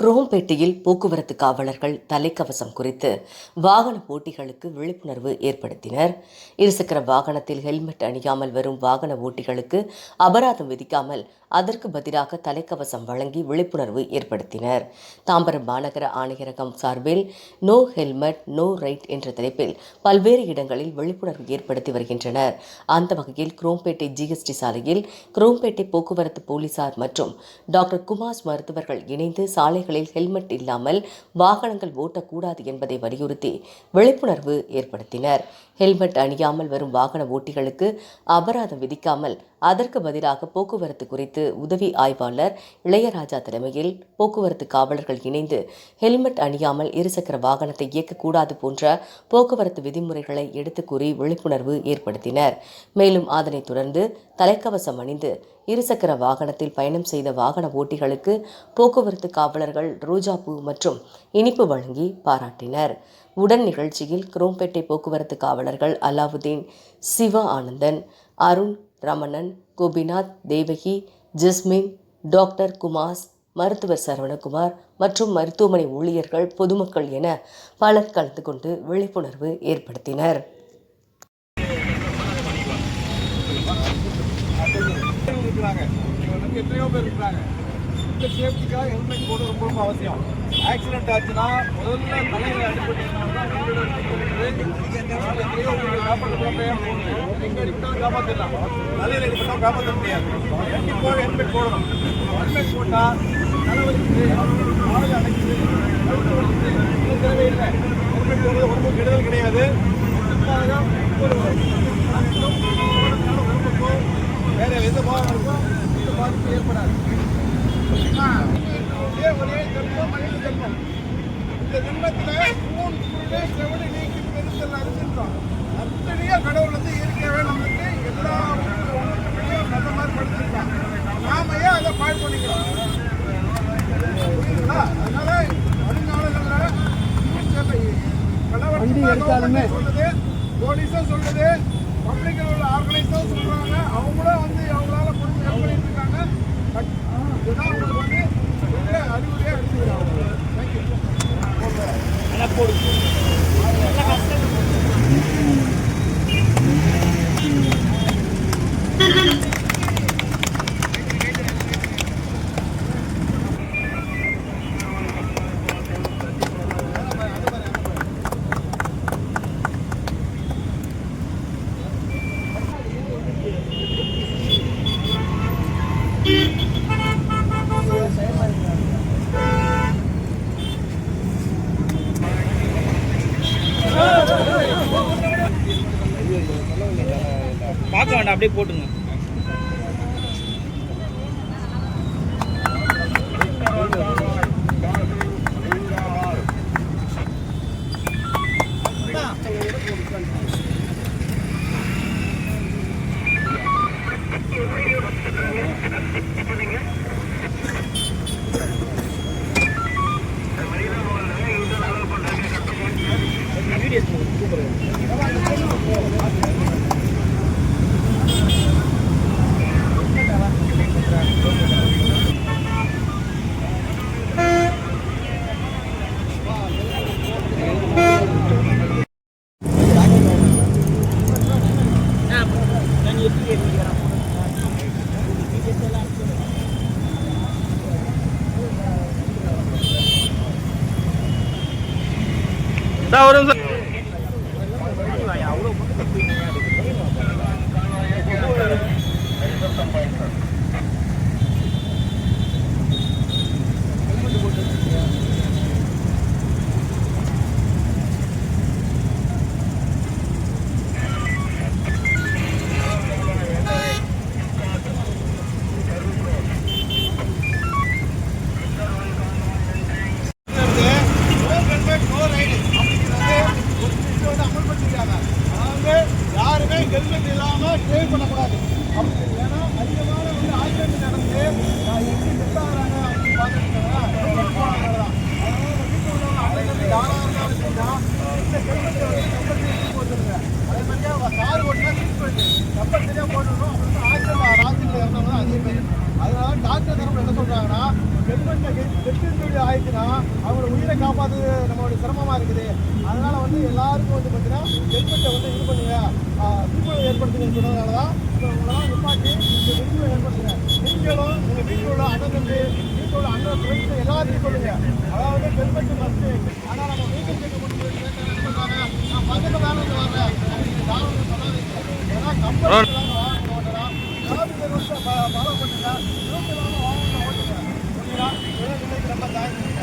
குரோம்பேட்டையில் போக்குவரத்து காவலர்கள் தலைக்கவசம் குறித்து வாகன ஓட்டிகளுக்கு விழிப்புணர்வு ஏற்படுத்தினர். இருசக்கர வாகனத்தில் ஹெல்மெட் அணியாமல் வரும் வாகன ஓட்டிகளுக்கு அபராதம் விதிக்காமல் அதற்கு பதிலாக தலைக்கவசம் வழங்கி விழிப்புணர்வு ஏற்படுத்தினர். தாம்பரம் மாநகர ஆணையரகம் சார்பில் நோ ஹெல்மெட் நோ ரைட் என்ற தலைப்பில் பல்வேறு இடங்களில் விழிப்புணர்வு ஏற்படுத்தி வருகின்றனர். அந்த வகையில் குரோம்பேட்டை ஜிஎஸ்டி சாலையில் குரோம்பேட்டை போக்குவரத்து போலீசார் மற்றும் டாக்டர் குமாஸ் மருத்துவர்கள் இணைந்து சாலைகளில் ஹெல்மெட் இல்லாமல் வாகனங்கள் ஓட்டக்கூடாது என்பதை வலியுறுத்தி விழிப்புணர்வு ஏற்படுத்தினர். ஹெல்மெட் அணியாமல் வரும் வாகன ஓட்டிகளுக்கு அபராதம் விதிக்காமல் அதற்கு பதிலாக போக்குவரத்து குறித்து உதவி ஆய்வாளர் இளையராஜா தலைமையில் போக்குவரத்து காவலர்கள் இணைந்து ஹெல்மெட் அணியாமல் இருசக்கர வாகனத்தை இயக்கக்கூடாது போன்ற போக்குவரத்து விதிமுறைகளை எடுத்துக் கூறி விழிப்புணர்வு ஏற்படுத்தினர். மேலும் அதனைத் தொடர்ந்து தலைக்கவசம் அணிந்து இருசக்கர வாகனத்தில் பயணம் செய்த வாகன ஓட்டிகளுக்கு போக்குவரத்து காவலர்கள் ரோஜாப்பூ மற்றும் இனிப்பு வழங்கி பாராட்டினர். உடன் நிகழ்ச்சியில் குரோம்பேட்டை போக்குவரத்து காவலர்கள் அலாவுதீன் சிவா ஆனந்தன் அருண் ரமணன் கோபிநாத் தேவகி ஜஸ்மின் டாக்டர் குமாஸ் மருத்துவர் சரவணகுமார் மற்றும் மருத்துவமனை ஊழியர்கள் பொதுமக்கள் என பலர் கலந்து கொண்டு விழிப்புணர்வு ஏற்படுத்தினர். எத்தனையோ பேர் இருக்கிறாங்க. இந்த சேஃப்டிக்காக ஹெல்மெட் போடுறது ரொம்ப அவசியம். ஆக்சிடென்ட் ஆச்சுன்னா முதல்ல தலையில் அடிபட்டுச்சுன்னா காப்பாற்றலாம் தலையில் காப்பாற்ற முடியாது. ஹெல்மெட் போடணும். ஹெல்மெட் போட்டால் தலைவலிக்குது ஆள் அடைக்குது தேவையில்லை. ஹெல்மெட் போடுறது உடம்பு கெடுதல் கிடையாது. வேற எந்த பாதிப்பும் ஏற்படாது. ஒரே ஒரே ஜென்மம் மனித ஜென்மம் இந்த ஜென்மத்தில் மூணு புள்ளே செவடு நீக்கி பெருசல் அறிஞ்சிருக்கோம் அத்தனையோ கடவுள் வந்து இயற்கையாகவே நமக்கு எல்லா உணர்வுகளையும் நல்ல மாதிரி படுத்திருக்கான் நாம ஏன் அதை பால் பண்ணிக்கிறோம் புரியுதுங்களா அதனால வருங்காலங்களில் வண்டி எடுத்தாலுமே. சொல்லுது போலீஸும் சொல்லுது பப்ளிக்கில் உள்ள ஆர்கனைஸும் சொல்கிறாங்க அவங்களும் வந்து பார்க்க வேண்டாம் அப்படியே போட்டுங்க ஒரு நிமிஷம் நோ ஆயிடுச்சுன்னா அவங்களோட உயிரை காப்பாற்றுறது நம்மளுடைய சிரமமா இருக்குது. அதனால வந்து எல்லாருக்கும் வந்து பார்த்தீங்கன்னா ஹெல்மெட்டை வந்து இது பண்ணுங்க. விழிப்புணர்வு ஏற்படுத்துங்கன்னு சொன்னதுனால தான் உங்களெல்லாம் நிப்பாட்டி இந்த விழிப்புணர்வு ஏற்படுத்துங்க நீங்களும் உங்கள் வீட்டில் உள்ள அண்ணன் தம்பி வீட்டில் உள்ள அண்ணன் ஃப்ரெண்ட்ஸ் எல்லாத்தையும் சொல்லுங்க. அதாவது ஹெல்மெட் மஸ்ட்டு ஆனால் நம்ம வீட்டில் கேட்க முடியும் நான் பக்கத்தில் வேலை வந்து வரேன் யாரும் சொல்லாதீங்க. ஏன்னா கம்பெனி ஃபாலோ பண்ணுங்க ரூட் இல்லாமல் வாங்க ஓட்டுங்க ஓகேங்களா ரொம்ப தேங்க்ஸ்